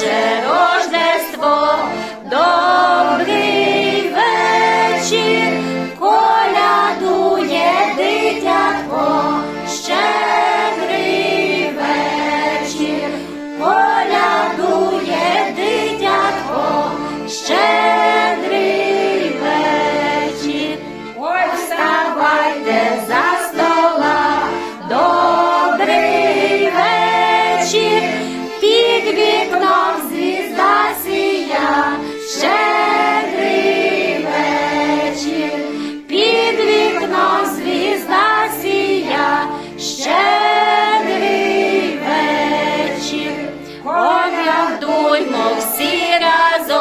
Боже Рождество, добрий вечір, колядує дитятко, щедрий вечір, колядує дитятко. Щедрий Проймо всі разом.